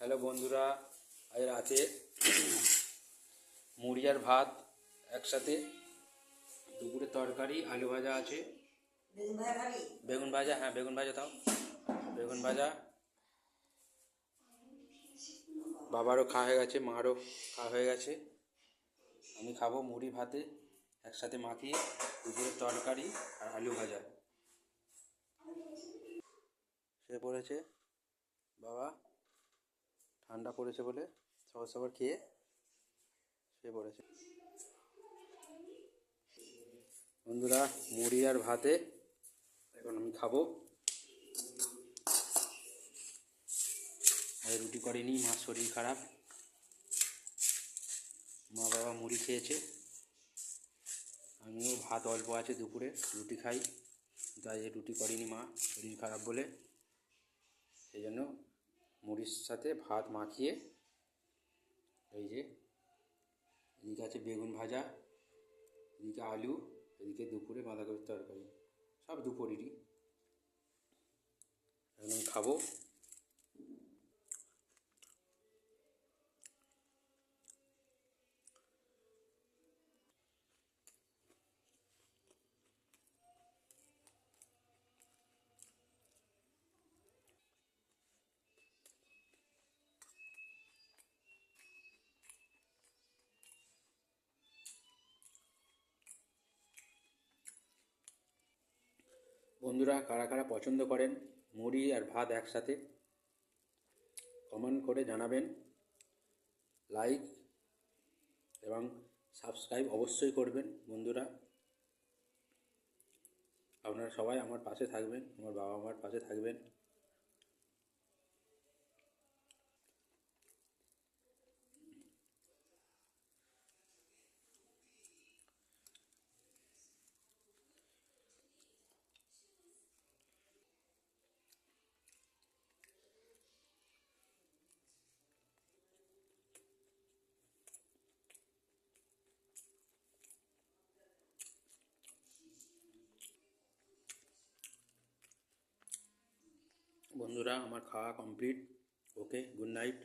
Hello বন্ধুরা আজ রাতে মুড়ি আর ভাত একসাথে দুপুরে তরকারি আলু ভাজা আছে। বেগুন ভাজা হ্যাঁ বেগুন ভাজা দাও। বেগুন ভাজা। বাবারও খাওয়া হয়ে গেছে মারও খাওয়া হয়ে গেছে। আমি খাব মুড়ি ভাতে একসাথে মাখিয়ে দুপুরের তরকারি আর আলু ভাজা। সে পড়েছে বাবা। ঠান্ডা পড়েছে বলে সবার সবার খেয়ে শুয়ে পড়েছে। বন্ধুরা, মুড়ি আর ভাতে এখন আমি খাব। আর রুটি করিনি মার শরীর খারাপ। মা বাবা মুড়ি খেয়েছে। আমিও ভাত অল্প আছে দুপুরে, রুটি খাই। তাই রুটি করিনি মা, শরীর খারাপ বলে। সেই জন্য মুড়ির সাথে ভাত মাখিয়ে, এই যে, এদিকে আছে বেগুন ভাজা, এদিকে আলু, এদিকে দুপুরে বাঁধাকপির তরকারি, সব দুপুরেরই। এখন খাব। বন্ধুরা কারা কারা পছন্দ করেন মুড়ি আর ভাত একসাথে কমেন্ট করে জানাবেন। লাইক এবং সাবস্ক্রাইব অবশ্যই করবেন বন্ধুরা। আপনারা সবাই আমার পাশে থাকবেন, আমার বাবা মার পাশে থাকবেন। বন্ধুরা আমার খাওয়া কমপ্লিট ওকে গুড নাইট